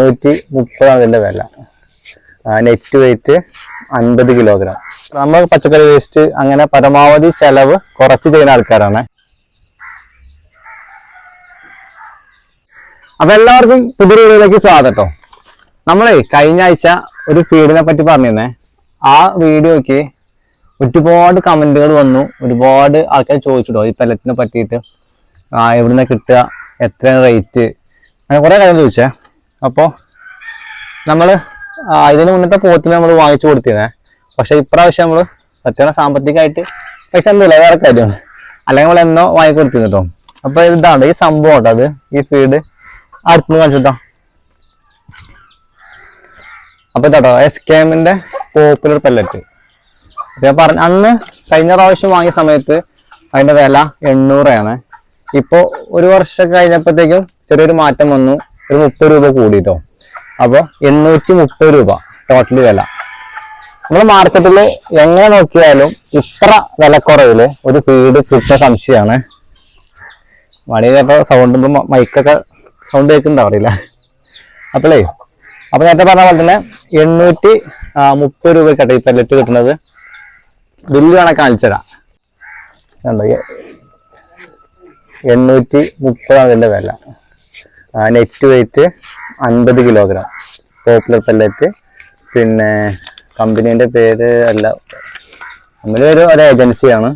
നൂറ്റി മുപ്പതാണ് ഇതിന്റെ വില നെറ്റ് വെയിറ്റ് അൻപത് കിലോഗ്രാം നമ്മൾ പച്ചക്കറി വേസ്റ്റ് അങ്ങനെ പരമാവധി ചെലവ് കുറച്ച് ചെയ്യുന്ന ആൾക്കാരാണ്. അപ്പൊ എല്ലാവർക്കും പുതിയ വീഡിയോയിലേക്ക് സ്വാഗതം. നമ്മളെ കഴിഞ്ഞ ആഴ്ച ഒരു ഫീഡിനെ പറ്റി പറഞ്ഞിരുന്നേ. ആ വീഡിയോയ്ക്ക് ഒരുപാട് കമന്റുകൾ വന്നു. ഒരുപാട് ആൾക്കാർ ചോദിച്ചിട്ടോ ഈ പെലറ്റിനെ പറ്റിയിട്ട്. എവിടുന്ന കിട്ടുക എത്ര റേറ്റ് അങ്ങനെ കുറേ കാര്യം ചോദിച്ചേ. അപ്പോൾ നമ്മൾ ഇതിന് മുന്നത്തെ പോത്തിന് നമ്മൾ വാങ്ങിച്ചു കൊടുത്തിരുന്നേ. പക്ഷേ ഇപ്രാവശ്യം നമ്മൾ സത്യം സാമ്പത്തികമായിട്ട് പൈസ ഒന്നുമില്ല വേറെ കാര്യം അല്ലെങ്കിൽ നമ്മൾ എന്നോ വാങ്ങി കൊടുത്തിരുന്നു കേട്ടോ. അപ്പോൾ ഇതാണ് ഈ സംഭവം കേട്ടോ അത്. ഈ ഫീഡ് അടുത്തുനിന്ന് കാണിച്ചിട്ടോ അപ്പോൾ ഇതാട്ടോ എസ് കെ എമ്മിന്റെ പോപ്പുലർ പെല്ലറ്റ് ഞാൻ പറഞ്ഞ അന്ന് കഴിഞ്ഞ പ്രാവശ്യം വാങ്ങിയ സമയത്ത് അതിന്റെ വില എണ്ണൂറാണ് ഇപ്പോൾ ഒരു വർഷം കഴിഞ്ഞപ്പോഴത്തേക്കും ചെറിയൊരു മാറ്റം വന്നു. ഒരു മുപ്പത് രൂപ കൂടിയിട്ടോ അപ്പോൾ എണ്ണൂറ്റി മുപ്പത് രൂപ ടോട്ടൽ വില. നമ്മൾ മാർക്കറ്റിൽ എങ്ങനെ നോക്കിയാലും ഇത്ര വിലക്കുറവിൽ ഒരു വീട് കിട്ടുന്ന സംശയമാണ് മണി ചിലപ്പോൾ സൗണ്ട് മൈക്കൊക്കെ സൗണ്ട് കേൾക്കുന്നുണ്ടോ അറിയില്ല. അപ്പോളേ അപ്പോൾ നേരത്തെ പറഞ്ഞ പോലെ തന്നെ എണ്ണൂറ്റി മുപ്പത് മുപ്പത് രൂപയ്ക്കട്ടെ ഈ പെല്ലറ്റ് കിട്ടുന്നത്. ബില്ല് വേണം കാണിച്ചു തരാം. കണ്ടോ എ- എണ്ണൂറ്റി മുപ്പതാണ് ഇതിന്റെ വില. നെറ്റ് വെയിറ്റ് അൻപത് കിലോഗ്രാം പോപ്പുലർ പെല്ലറ്റ് പിന്നെ കമ്പനീന്റെ പേര് അല്ല. നമ്മുടെ ഒരു ഏജൻസിയാണ്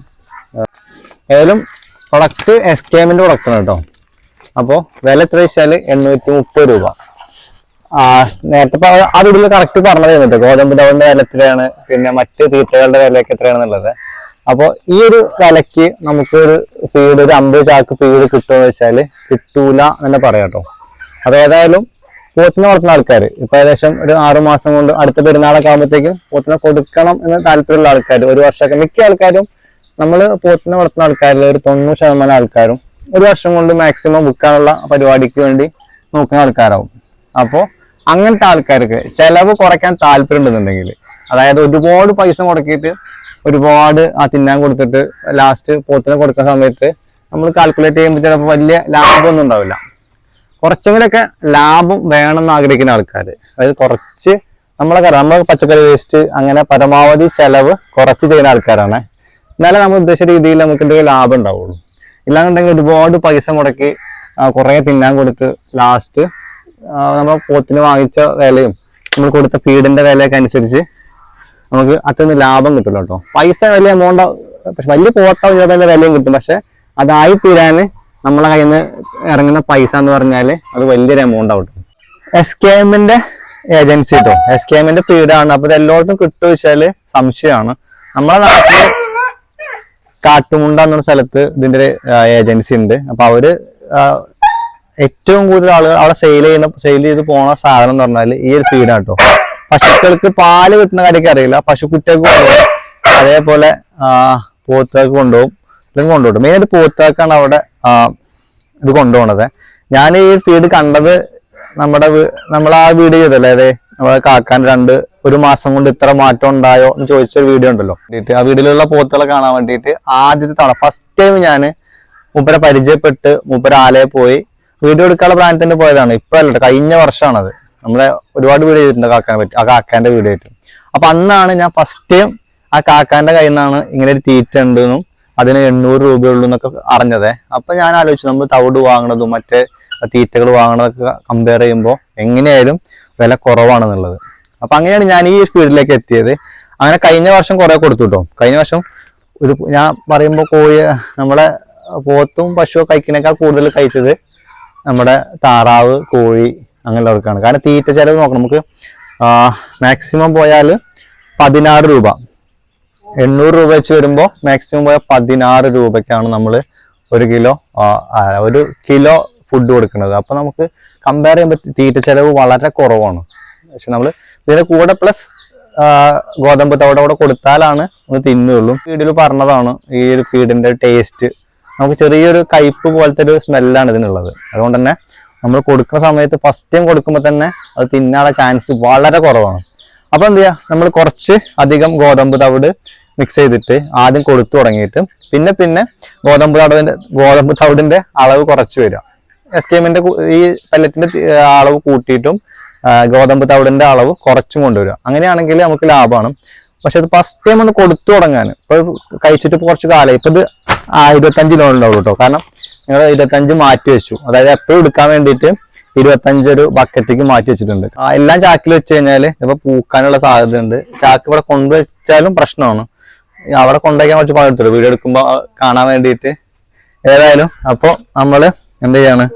ഏതായാലും പ്രൊഡക്റ്റ് എസ് കെ എമ്മിന്റെ പ്രൊഡക്റ്റാണ് കേട്ടോ. അപ്പോൾ വില എത്ര വെച്ചാൽ എണ്ണൂറ്റി മുപ്പത് രൂപ നേരത്തെ അതിൽ കറക്റ്റ് പറഞ്ഞത് കേട്ടോ. ഗോതമ്പ് ഡൗണിന്റെ വില എത്രയാണ്? പിന്നെ മറ്റ് തീറ്റകളുടെ വിലയൊക്കെ എത്രയാണെന്നുള്ളത്. അപ്പോൾ ഈ ഒരു വിലക്ക് നമുക്ക് ഒരു ഫീഡ് ഒരു അമ്പത് ചാക്ക് ഫീഡ് കിട്ടുമെന്ന് വെച്ചാൽ കിട്ടൂല എന്ന് പറയാട്ടോ. അത് ഏതായാലും പോത്തിനെ വളർത്തുന്ന ആൾക്കാർ ഇപ്പൊ ഏകദേശം ഒരു ആറു മാസം കൊണ്ട് അടുത്ത പെരുന്നാളൊക്കെ ആകുമ്പോഴത്തേക്കും പോത്തിനെ കൊടുക്കണം എന്ന് താല്പര്യമുള്ള ആൾക്കാർ ഒരു വർഷമൊക്കെ മിക്ക ആൾക്കാരും നമ്മൾ പോത്തിനെ വളർത്തുന്ന ആൾക്കാരിൽ ഒരു തൊണ്ണൂറ് ശതമാനം ആൾക്കാരും ഒരു വർഷം കൊണ്ട് മാക്സിമം വിൽക്കാനുള്ള പരിപാടിക്ക് വേണ്ടി നോക്കുന്ന ആൾക്കാരാവും. അപ്പോൾ അങ്ങനത്തെ ആൾക്കാർക്ക് ചിലവ് കുറയ്ക്കാൻ താല്പര്യം ഉണ്ടെന്നുണ്ടെങ്കിൽ അതായത് ഒരുപാട് പൈസ മുടക്കിയിട്ട് ഒരുപാട് ആ തിന്നാൻ കൊടുത്തിട്ട് ലാസ്റ്റ് പോത്തിനെ കൊടുക്കുന്ന സമയത്ത് നമ്മൾ കാൽക്കുലേറ്റ് ചെയ്യുമ്പോൾ ചിലപ്പോൾ വലിയ ലാഭമൊന്നും ഉണ്ടാവില്ല. കുറച്ചെങ്കിലൊക്കെ ലാഭം വേണമെന്ന് ആഗ്രഹിക്കുന്ന ആൾക്കാർ അതായത് കുറച്ച് നമ്മളെ നമ്മൾ പച്ചക്കറി വേസ്റ്റ് അങ്ങനെ പരമാവധി ചെലവ് കുറച്ച് ചെയ്യുന്ന ആൾക്കാരാണ്. എന്നാലേ നമ്മൾ ഉദ്ദേശിച്ച രീതിയിൽ നമുക്ക് എന്തെങ്കിലും ലാഭം ഉണ്ടാവുള്ളൂ. ഇല്ലാന്നുണ്ടെങ്കിൽ ഒരുപാട് പൈസ മുടക്കി കുറേ തിന്നാൻ കൊടുത്ത് ലാസ്റ്റ് നമ്മൾ പോത്തിന് വാങ്ങിച്ച വിലയും നമ്മൾ കൊടുത്ത ഫീഡിന്റെ വിലയൊക്കെ അനുസരിച്ച് നമുക്ക് അത്രയൊന്നും ലാഭം കിട്ടില്ല കേട്ടോ. പൈസ വലിയ എമൗണ്ട് പക്ഷെ വലിയ പോത്താവും അതിന്റെ വിലയും കിട്ടും. പക്ഷെ അതായി തീരാൻ നമ്മളെ കയ്യിൽ നിന്ന് ഇറങ്ങുന്ന പൈസ എന്ന് പറഞ്ഞാൽ അത് വലിയൊരു എമൗണ്ട് ആവും എസ് കെ എമ്മിന്റെ ഏജൻസി കേട്ടോ എസ് കെ എമ്മിന്റെ ഫീഡാണ് അപ്പോൾ ഇത് എല്ലായിടത്തും കിട്ടുക വെച്ചാൽ സംശയമാണ്. നമ്മളെ നാട്ടിൽ കാട്ടുമുണ്ട എന്ന സ്ഥലത്ത് ഇതിന്റെ ഒരു ഏജൻസി ഉണ്ട്. അപ്പോൾ അവർ ഏറ്റവും കൂടുതൽ ആളുകൾ അവിടെ സെയിൽ ചെയ്യുന്ന സെയിൽ ചെയ്ത് പോണ സാധനം എന്ന് പറഞ്ഞാൽ ഈ ഒരു ഫീഡാണ് കേട്ടോ. പശുക്കൾക്ക് പാൽ കിട്ടുന്ന കാര്യമൊക്കെ അറിയില്ല. പശുക്കുട്ടികൾക്ക് കൊണ്ടുപോകും. അതേപോലെ പോത്താക്ക് കൊണ്ടുപോകും. ഇതും കൊണ്ടുപോകും. മെയിനായിട്ട് പോത്താക്കാണ് അവിടെ ഇത് കൊണ്ടുപോകണത് ഞാൻ ഈ ഫീഡ് കണ്ടത് നമ്മുടെ നമ്മൾ ആ വീഡിയോ ചെയ്തല്ലേ അതെ നമ്മളെ കാക്കാൻ രണ്ട് ഒരു മാസം കൊണ്ട് ഇത്ര മാറ്റം ഉണ്ടായോ എന്ന് ചോദിച്ച ഒരു വീഡിയോ ഉണ്ടല്ലോ. ആ വീഡിയോയിലുള്ള പോത്തുകളെ കാണാൻ വേണ്ടിയിട്ട് ആദ്യത്തെ തവണ ഫസ്റ്റ് ടൈം ഞാൻ മൂപ്പരെ പരിചയപ്പെട്ട് മൂപ്പര ആലയെ പോയി. വീഡിയോ എടുക്കാനുള്ള പ്രായത്തിന് പോയതാണ്. ഇപ്പൊ അല്ല കഴിഞ്ഞ വർഷമാണത്. നമ്മളെ ഒരുപാട് വീട് ചെയ്തിട്ടുണ്ട് കാക്കാനെ പറ്റി ആ കാക്കാന്റെ വീട് ആയിട്ട് അപ്പൊ അന്നാണ് ഞാൻ ഫസ്റ്റ് ആ കാക്കാന്റെ കയ്യിൽ നിന്നാണ് ഇങ്ങനെ ഒരു തീറ്റ ഉണ്ടെന്നും അതിന് എണ്ണൂറ് രൂപയുള്ളൂ എന്നൊക്കെ അറിഞ്ഞതേ. അപ്പൊ ഞാൻ ആലോചിച്ചു നമ്മൾ തവിട് വാങ്ങണതും മറ്റേ തീറ്റകൾ വാങ്ങണതൊക്കെ കമ്പയർ ചെയ്യുമ്പോൾ എങ്ങനെയായാലും വില കുറവാണെന്നുള്ളത്. അപ്പൊ അങ്ങനെയാണ് ഞാൻ ഈ സ്പീഡിലേക്ക് എത്തിയത്. അങ്ങനെ കഴിഞ്ഞ വർഷം കുറെ കൊടുത്തു കേട്ടോ കഴിഞ്ഞ വർഷം ഒരു ഞാൻ പറയുമ്പോൾ കോഴി നമ്മളെ പോത്തും പശുവും കഴിക്കുന്നേക്കാൾ കൂടുതൽ കഴിച്ചത് നമ്മുടെ താറാവ് കോഴി അങ്ങനെയുള്ളവർക്കാണ്. കാരണം തീറ്റ ചിലവ് നോക്കണം. നമുക്ക് മാക്സിമം പോയാൽ പതിനാറ് രൂപ. എണ്ണൂറ് രൂപ വെച്ച് വരുമ്പോൾ മാക്സിമം പോയാൽ പതിനാറ് രൂപയ്ക്കാണ് നമ്മൾ ഒരു കിലോ ഒരു കിലോ ഫുഡ് കൊടുക്കുന്നത്. അപ്പോൾ നമുക്ക് കമ്പയർ ചെയ്യുമ്പോൾ തീറ്റ ചിലവ് വളരെ കുറവാണ്. പക്ഷെ നമ്മൾ ഇതിന്റെ കൂടെ പ്ലസ് ഗോതമ്പ് തവിടെ കൂടെ കൊടുത്താലാണ് ഒന്ന് തിന്നുള്ളൂ. ഫീഡിൽ പറഞ്ഞതാണ് ഈ ഒരു ഫീഡിന്റെ ടേസ്റ്റ് നമുക്ക് ചെറിയൊരു കയ്പ് പോലത്തെ ഒരു സ്മെല്ലാണ് ഇതിനുള്ളത്. അതുകൊണ്ട് തന്നെ നമ്മൾ കൊടുക്കുന്ന സമയത്ത് ഫസ്റ്റ് ടൈം കൊടുക്കുമ്പോൾ തന്നെ അത് തിന്നാനുള്ള ചാൻസ് വളരെ കുറവാണ്. അപ്പോൾ എന്ത് ചെയ്യുക നമ്മൾ കുറച്ച് അധികം ഗോതമ്പ് തവിട് മിക്സ് ചെയ്തിട്ട് ആദ്യം കൊടുത്തു തുടങ്ങിയിട്ട് പിന്നെ പിന്നെ ഗോതമ്പ് തവിടിന്റെ ഗോതമ്പ് തവിടിന്റെ അളവ് കുറച്ച് വരിക. എസ് കെ എമ്മിന്റെ ഈ പല്ലറ്റിന്റെ അളവ് കൂട്ടിയിട്ടും ഗോതമ്പ് തവിടിന്റെ അളവ് കുറച്ചും കൊണ്ടുവരിക. അങ്ങനെയാണെങ്കിൽ നമുക്ക് ലാഭമാണ്. പക്ഷെ അത് ഫസ്റ്റ് ടൈം ഒന്ന് കൊടുത്തു തുടങ്ങാൻ ഇപ്പോൾ കഴിച്ചിട്ട് കുറച്ച് കാലം ഇപ്പം ഇത് ഇരുപത്തഞ്ച് കിലോ ഉണ്ടാവും കേട്ടോ. കാരണം ഞങ്ങൾ ഇരുപത്തഞ്ച് മാറ്റി വെച്ചു. അതായത് എപ്പോഴും എടുക്കാൻ വേണ്ടിയിട്ട് ഇരുപത്തഞ്ച് ഒരു ബക്കറ്റിക്ക് മാറ്റി വെച്ചിട്ടുണ്ട്. ആ, എല്ലാം ചാക്കിൽ വെച്ച് കഴിഞ്ഞാൽ ഇപ്പൊ പൂക്കാനുള്ള സാധ്യത ഉണ്ട് ചാക്ക് ഇവിടെ കൊണ്ടുവച്ചാലും പ്രശ്നമാണ്. അവിടെ കൊണ്ടുവയ്ക്കാൻ കുറച്ച് വീട് വീഡിയോ എടുക്കുമ്പോൾ കാണാൻ വേണ്ടിയിട്ട്. ഏതായാലും അപ്പോൾ നമ്മൾ എന്ത് ചെയ്യാണ്?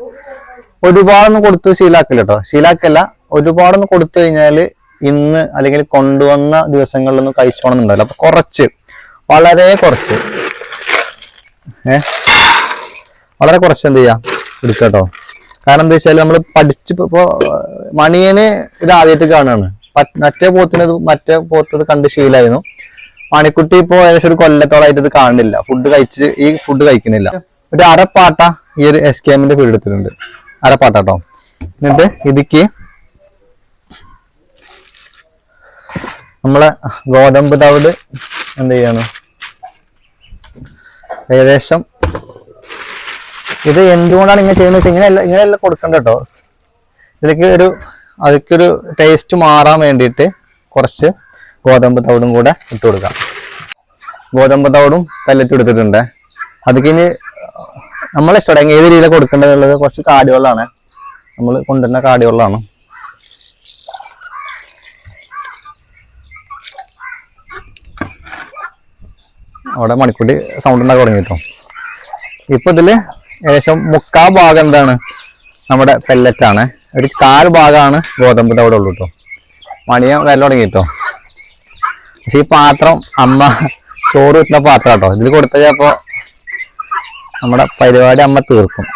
ഒരുപാടൊന്നും കൊടുത്ത് ശീലാക്കില്ല കേട്ടോ ശീലാക്കല്ല ഒരുപാടൊന്നും കൊടുത്തു കഴിഞ്ഞാൽ ഇന്ന് അല്ലെങ്കിൽ കൊണ്ടുവന്ന ദിവസങ്ങളിലൊന്നും കഴിച്ചോണമെന്നുണ്ടല്ലോ അപ്പൊ കുറച്ച് വളരെ കുറച്ച്. ഏ? വളരെ കുറച്ച് എന്ത് ചെയ്യാം? എടുക്കുക കേട്ടോ കാരണം എന്താ വെച്ചാൽ നമ്മൾ പഠിച്ചു ഇപ്പോൾ ഇപ്പൊ മണിയന് ഇത് ആദ്യമായിട്ട് കാണുകയാണ് മറ്റേ പോത്തിന് മറ്റേ പോത്തത് കണ്ട് ശീലായിരുന്നു. മണിക്കുട്ടി ഇപ്പോൾ ഏകദേശം ഒരു കൊല്ലത്തോളായിട്ട് ഇത് കാണുന്നില്ല. ഫുഡ് കഴിച്ച് ഈ ഫുഡ് കഴിക്കുന്നില്ല. ഒരു അരപ്പാട്ട ഈ ഒരു എസ് കെ എമ്മിന്റെ പീഡ് എടുത്തിട്ടുണ്ട്. അരപ്പാട്ട കേട്ടോ എന്നിട്ട് ഇതിക്ക് നമ്മളെ ഗോതമ്പ് തവിട് എന്ത് ചെയ്യാണ്? ഏകദേശം ഇത് എന്തുകൊണ്ടാണ് ഇങ്ങനെ ചെയ്യുന്നത് വെച്ചാൽ ഇങ്ങനെയല്ല ഇങ്ങനെയല്ല കൊടുക്കണ്ട കേട്ടോ ഇതിലേക്ക് ഒരു അതിക്കൊരു ടേസ്റ്റ് മാറാൻ വേണ്ടിയിട്ട് കുറച്ച് ഗോതമ്പ് തവിടും കൂടെ ഇട്ട് കൊടുക്കാം. ഗോതമ്പ് തവിടും തല്ലിട്ട് എടുത്തിട്ടുണ്ട്. കഴിഞ്ഞ് നമ്മളെ ഇഷ്ടം ഏത് രീതിയിൽ കൊടുക്കേണ്ടതുള്ളത് കുറച്ച് കാടിവെള്ളമാണ്. നമ്മൾ കൊണ്ടുവരുന്ന കാടിവെള്ളമാണ്. അവിടെ മണിക്കൂട്ടി സൗണ്ട് ഉണ്ടാക്കി തുടങ്ങി കേട്ടോ ഇപ്പൊ ഇതിൽ ഏകദേശം മുക്കാ ഭാഗം എന്താണ് നമ്മുടെ പെല്ലറ്റാണ് ഒരു കാൽ ഭാഗമാണ് ഗോതമ്പ് തവിടെ ഉള്ളൂ കേട്ടോ മണിയ വില തുടങ്ങി കേട്ടോ പക്ഷെ ഈ പാത്രം അമ്മ ചോറ് കിട്ടുന്ന പാത്രം കേട്ടോ ഇതിൽ കൊടുത്ത നമ്മുടെ പരിപാടി അമ്മ തീർക്കും.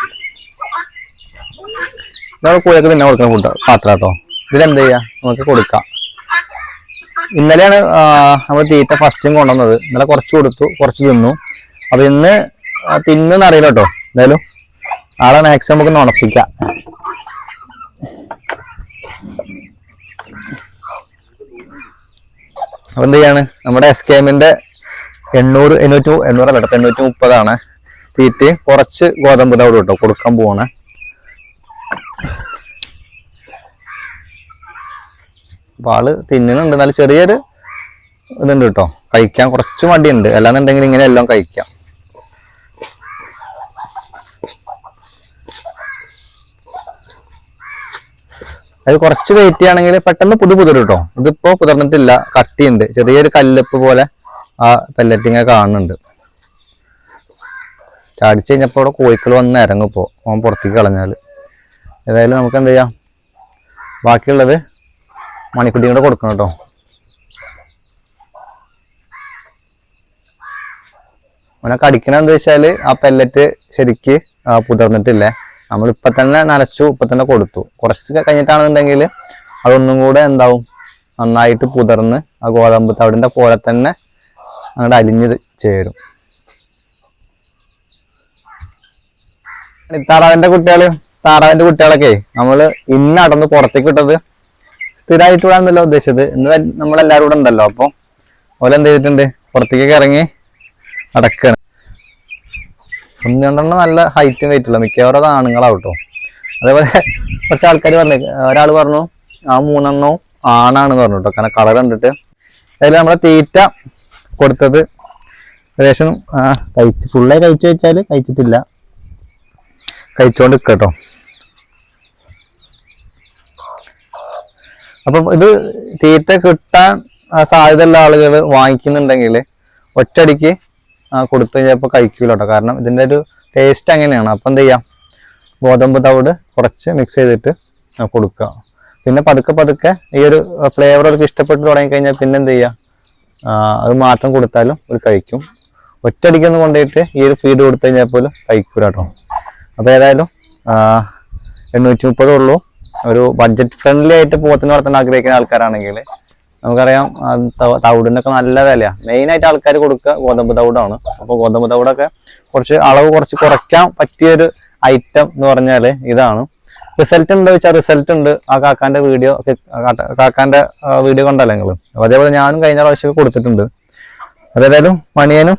നമ്മൾ കുഴക്ക് തന്നെ കൊടുക്കുന്ന ഫുഡ് പാത്രം കേട്ടോ ഇതിലെന്ത് ചെയ്യാം? നമുക്ക് കൊടുക്കാം. ഇന്നലെയാണ് നമ്മൾ തീറ്റ ഫസ്റ്റും കൊണ്ടുവന്നത്. ഇന്നലെ കുറച്ച് കൊടുത്തു കുറച്ച് തിന്നു. അപ്പം ഇന്ന് തിന്നു എന്നറിയില്ല കേട്ടോ എന്തായാലും ആളെ മാക്സിമം നമുക്ക് ഉണപ്പിക്കാം. അപ്പൊ എന്ത് ചെയ്യാണ്? നമ്മുടെ എസ് കെ എമ്മിന്റെ എണ്ണൂറ് എണ്ണൂറ്റി എണ്ണൂറല്ല കേട്ടോ എണ്ണൂറ്റി മുപ്പതാണ്. തീറ്റ് കുറച്ച് ഗോതമ്പ് തവിട് കേട്ടോ കൊടുക്കാൻ പോവാണ്. അപ്പൊ ആൾ തിന്നുന്നുണ്ട്. എന്നാലും ചെറിയൊരു ഇതുണ്ട് കേട്ടോ. കഴിക്കാൻ കുറച്ച് മടിയുണ്ട്. അല്ലാന്നുണ്ടെങ്കിൽ ഇങ്ങനെ എല്ലാം കഴിക്കാം. അത് കുറച്ച് വെയിറ്റ് ചെയ്യുകയാണെങ്കിൽ പെട്ടെന്ന് പുതു പുതിരും കേട്ടോ ഇതിപ്പോ പുതിർന്നിട്ടില്ല. കട്ടിയുണ്ട്. ചെറിയൊരു കല്ലിപ്പ് പോലെ ആ പെല്ലറ്റിങ്ങ കാണുന്നുണ്ട്. ചാടിച്ചു കഴിഞ്ഞപ്പോ അവിടെ കോഴിക്കൾ വന്ന് ഇറങ്ങും ഇപ്പോൾ ഓൻ പുറത്തേക്ക് കളഞ്ഞാൽ ഏതായാലും നമുക്ക് എന്ത് ചെയ്യാം? ബാക്കിയുള്ളത് മണിക്കുട്ടിയും കൂടെ കൊടുക്കണം കേട്ടോ അവനെ കടിക്കണ വെച്ചാൽ ആ പെല്ലറ്റ് ശരിക്ക് പുതിർന്നിട്ടില്ലേ? നമ്മൾ ഇപ്പൊ തന്നെ നനച്ചു ഇപ്പം തന്നെ കൊടുത്തു. കുറച്ച് കഴിഞ്ഞിട്ടാണെന്നുണ്ടെങ്കിൽ അതൊന്നും കൂടെ എന്താവും? നന്നായിട്ട് പുതർന്ന് ആ ഗോതമ്പ് തവിടിന്റെ പോലെ തന്നെ അങ്ങോട്ട് അലിഞ്ഞ് ചേരും. താറാവിന്റെ താറാവിന്റെ കുട്ടികൾ താറാവിന്റെ കുട്ടികളൊക്കെ നമ്മൾ ഇന്ന് അടന്ന് പുറത്തേക്ക് വിട്ടത് സ്ഥിരമായിട്ട് വിടാന്നല്ലോ ഉദ്ദേശിച്ചത്. ഇന്ന് നമ്മളെല്ലാവരും കൂടെ ഉണ്ടല്ലോ അപ്പൊ ഓലെന്ത് ചെയ്തിട്ടുണ്ട്? പുറത്തേക്കൊക്കെ ഇറങ്ങി നടക്കാണ്. ഒന്ന് നല്ല ഹൈറ്റും വെയിറ്റുള്ള മിക്കവാറും അത് ആണുങ്ങളാവട്ടോ. അതേപോലെ കുറച്ച് ആൾക്കാർ പറഞ്ഞു ഒരാൾ പറഞ്ഞു ആ മൂന്നെണ്ണവും ആണാണെന്ന് പറഞ്ഞു കേട്ടോ. കാരണം കളർ കണ്ടിട്ട്. അതിൽ നമ്മളെ തീറ്റ കൊടുത്തത് ഏകദേശം കഴിച്ച് ഫുള്ളായി കഴിച്ചു വെച്ചാൽ കഴിച്ചിട്ടില്ല. കഴിച്ചുകൊണ്ട് കേട്ടോ. അപ്പം ഇത് തീറ്റ കിട്ടാൻ സാധ്യതയുള്ള ആളുകൾ വാങ്ങിക്കുന്നുണ്ടെങ്കിൽ ഒറ്റയടിക്ക് ആ, കൊടുത്തു കഴിഞ്ഞപ്പോൾ കഴിക്കൂല കേട്ടോ കാരണം ഇതിന്റെ ഒരു ടേസ്റ്റ് അങ്ങനെയാണ്. അപ്പം എന്ത് ചെയ്യാം? ഗോതമ്പ് തവിട് കുറച്ച് മിക്സ് ചെയ്തിട്ട് കൊടുക്കുക. പിന്നെ പതുക്കെ പതുക്കെ ഈ ഒരു ഫ്ലേവർ അവർക്ക് ഇഷ്ടപ്പെട്ട് തുടങ്ങി കഴിഞ്ഞാൽ പിന്നെ എന്ത് ചെയ്യുക അത് മാത്രം കൊടുത്താലും ഒരു കഴിക്കും. ഒറ്റയടിക്കൊന്ന് കൊണ്ടുപോയിട്ട് ഈ ഒരു ഫീഡ് കൊടുത്തു കഴിഞ്ഞാൽ പോലും കഴിക്കൂല കേട്ടോ അപ്പോൾ ഏതായാലും എണ്ണൂറ്റി മുപ്പതേ ഉള്ളൂ. ഒരു ബഡ്ജറ്റ് ഫ്രണ്ട്ലി ആയിട്ട് പോത്തിന് വളർത്താൻ ആഗ്രഹിക്കുന്ന ആൾക്കാരാണെങ്കിൽ നമുക്കറിയാം തവിടിനൊക്കെ നല്ല വിലയാണ് മെയിനായിട്ട് ആൾക്കാർ കൊടുക്കുക ഗോതമ്പ് തവിടാണ്. അപ്പോൾ ഗോതമ്പ് തവിടൊക്കെ കുറച്ച് അളവ് കുറച്ച് കുറയ്ക്കാൻ പറ്റിയൊരു ഐറ്റം എന്ന് പറഞ്ഞാൽ ഇതാണ്. റിസൾട്ട് ഉണ്ടോ വെച്ചാൽ റിസൾട്ട് ഉണ്ട്. ആ കാക്കാന്റെ വീഡിയോ കാക്കാന്റെ വീഡിയോ കണ്ടല്ലോ നിങ്ങൾ അതേപോലെ ഞാനും കഴിഞ്ഞ പ്രാവശ്യം കൊടുത്തിട്ടുണ്ട്. അതേതായാലും മണിയനും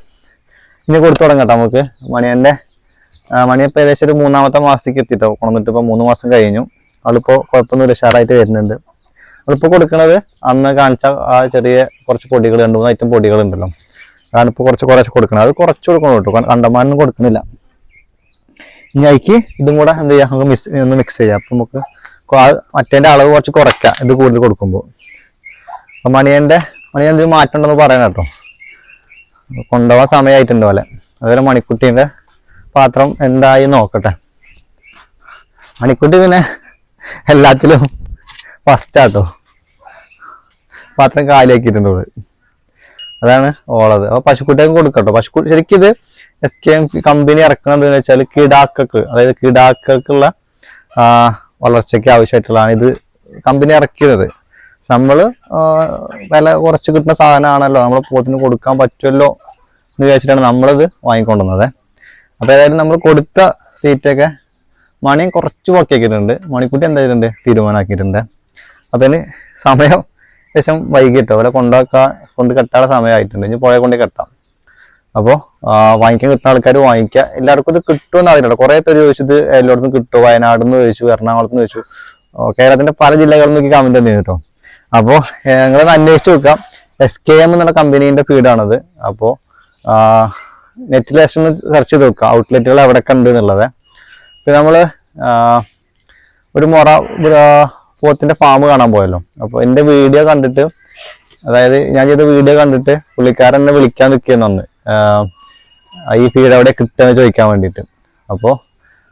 ഇനി കൊടുത്തു തുടങ്ങാം നമുക്ക്. മണിയന്റെ ആ, മണി ഏകദേശം ഒരു മൂന്നാമത്തെ മാസത്തേക്ക് എത്തിയിട്ടോ കൊണ്ടിട്ട് ഇപ്പൊ മൂന്ന് മാസം കഴിഞ്ഞു. ആളിപ്പോ കുഴപ്പമൊന്നുമില്ല ഉഷാറായിട്ട് വരുന്നുണ്ട്. ആളിപ്പോ കൊടുക്കുന്നത് അന്ന് കാണിച്ച ആ ചെറിയ കുറച്ച് പൊടികൾ രണ്ട് മൂന്ന് ഐറ്റം പൊടികൾ ഉണ്ടല്ലോ അതാണ് ഇപ്പോൾ കുറച്ച് കുറച്ച് കൊടുക്കണം അത് കുറച്ച് കൊടുക്കണം കേട്ടോ. കണ്ടമാനൊന്നും കൊടുക്കുന്നില്ല. ഇനി അതിക്ക് ഇതും കൂടെ എന്ത് ചെയ്യാം? നമുക്ക് മിക്സ് ഒന്ന് മിക്സ് ചെയ്യാം. അപ്പം നമുക്ക് മറ്റേന്റെ അളവ് കുറച്ച് കുറയ്ക്കാം. ഇത് കൂടുതൽ കൊടുക്കുമ്പോൾ അപ്പം മണിയന്റെ മണി എന്തെങ്കിലും മാറ്റം ഉണ്ടെന്ന് പറയണം കേട്ടോ. കൊണ്ടുപോകാൻ സമയമായിട്ടുണ്ട് പോലെ. അതുപോലെ മണിക്കുട്ടീന്റെ പാത്രം എന്തായി നോക്കട്ടെ. മണിക്കുട്ടി പിന്നെ എല്ലാത്തിലും ഫസ്റ്റ് ആട്ടോ. പാത്രം കാലിയാക്കിയിട്ടുണ്ട് ഇവിടെ. അതാണ് ഓളത്. അപ്പൊ പശുക്കുട്ടി കൊടുക്കട്ടോ. പശുക്കുട്ടി ശരിക്കും ഇത് എസ് കെ എം കമ്പനി ഇറക്കുന്നത് എന്ന് വെച്ചാൽ കിടാക്കൾക്ക് അതായത് കിടാക്കൾക്കുള്ള വളർച്ചയ്ക്ക് ആവശ്യമായിട്ടുള്ളതാണ് ഇത് കമ്പനി ഇറക്കിയത്. നമ്മൾ വില കുറച്ച് കിട്ടുന്ന സാധനമാണല്ലോ. നമ്മൾ പോത്തിന് കൊടുക്കാൻ പറ്റുമല്ലോ എന്ന് വിചാരിച്ചിട്ടാണ് നമ്മളിത് വാങ്ങിക്കൊണ്ടുവന്നത്. അപ്പൊ ഏതായാലും നമ്മൾ കൊടുത്ത തീറ്റയൊക്കെ മണിയും കുറച്ച് പൊക്കിയാക്കിയിട്ടുണ്ട് മണിക്കുട്ടി എന്തായിട്ടുണ്ട് തീരുമാനമാക്കിയിട്ടുണ്ട്. അപ്പൊ ഇനി സമയം ശേഷം വൈകിട്ടോ. അവരെ കൊണ്ടാക്കാൻ കൊണ്ട് കെട്ടാനുള്ള സമയമായിട്ടുണ്ട്. ഇനി പുഴ കൊണ്ട് കെട്ടാം. അപ്പോൾ വാങ്ങിക്കാൻ കിട്ടുന്ന ആൾക്കാർ വാങ്ങിക്കുക എല്ലാവർക്കും ഇത് കിട്ടുമെന്ന് അറിയില്ല കുറേ പേര് ചോദിച്ചത് എല്ലായിടത്തും കിട്ടുമോ വയനാട് നിന്ന് ചോദിച്ചു എറണാകുളത്ത് നിന്ന് ചോദിച്ചു കേരളത്തിന്റെ പല ജില്ലകളിൽ നിന്നൊക്കെ കമന്റ് വന്നു കേട്ടോ. അപ്പോൾ ഞങ്ങളത് അന്വേഷിച്ച് നോക്കാം. എസ് കെ എം എന്നുള്ള കമ്പനീന്റെ ഫീഡാണത് അപ്പോൾ നെറ്റിൽ ഒന്ന് സെർച്ച് ചെയ്ത് നോക്കുക ഔട്ട്ലെറ്റുകൾ എവിടെയൊക്കെ ഉണ്ട് എന്നുള്ളത്. പിന്നെ നമ്മൾ ഒരു മൊറ പോത്തിന്റെ ഫാം കാണാൻ പോയല്ലോ. അപ്പോൾ എന്റെ വീഡിയോ കണ്ടിട്ട് അതായത് ഞാൻ ചെയ്ത വീഡിയോ കണ്ടിട്ട് പുള്ളിക്കാരൻ എന്നെ വിളിക്കാൻ നിൽക്കുന്നു അന്ന്. ഈ ഫീഡ് എവിടെ കിട്ടുമെന്ന് ചോദിക്കാൻ വേണ്ടിട്ട് അപ്പോൾ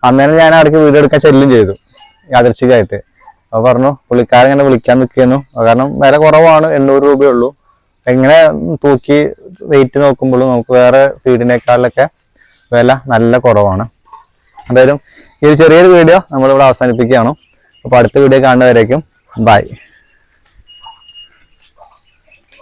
അന്നേരം ഞാൻ അവിടേക്ക് വീഡിയോ എടുക്കാൻ ചെല്ലും ചെയ്തു യാദർശികമായിട്ട് അപ്പോൾ പറഞ്ഞു പുള്ളിക്കാരൻ ഇങ്ങനെ വിളിക്കാൻ നിൽക്കുന്നു കാരണം വില കുറവാണ് എണ്ണൂറ് രൂപയുള്ളൂ. എങ്ങനെ തൂക്കി വെയിറ്റ് നോക്കുമ്പോഴും നമുക്ക് വേറെ ഫീഡിനേക്കാളിലൊക്കെ വില നല്ല കുറവാണ്. എന്തായാലും ഈ ഒരു ചെറിയൊരു വീഡിയോ നമ്മളിവിടെ അവസാനിപ്പിക്കുകയാണ്. അപ്പോൾ അടുത്ത വീഡിയോ കാണുന്നവരേക്കും ബൈ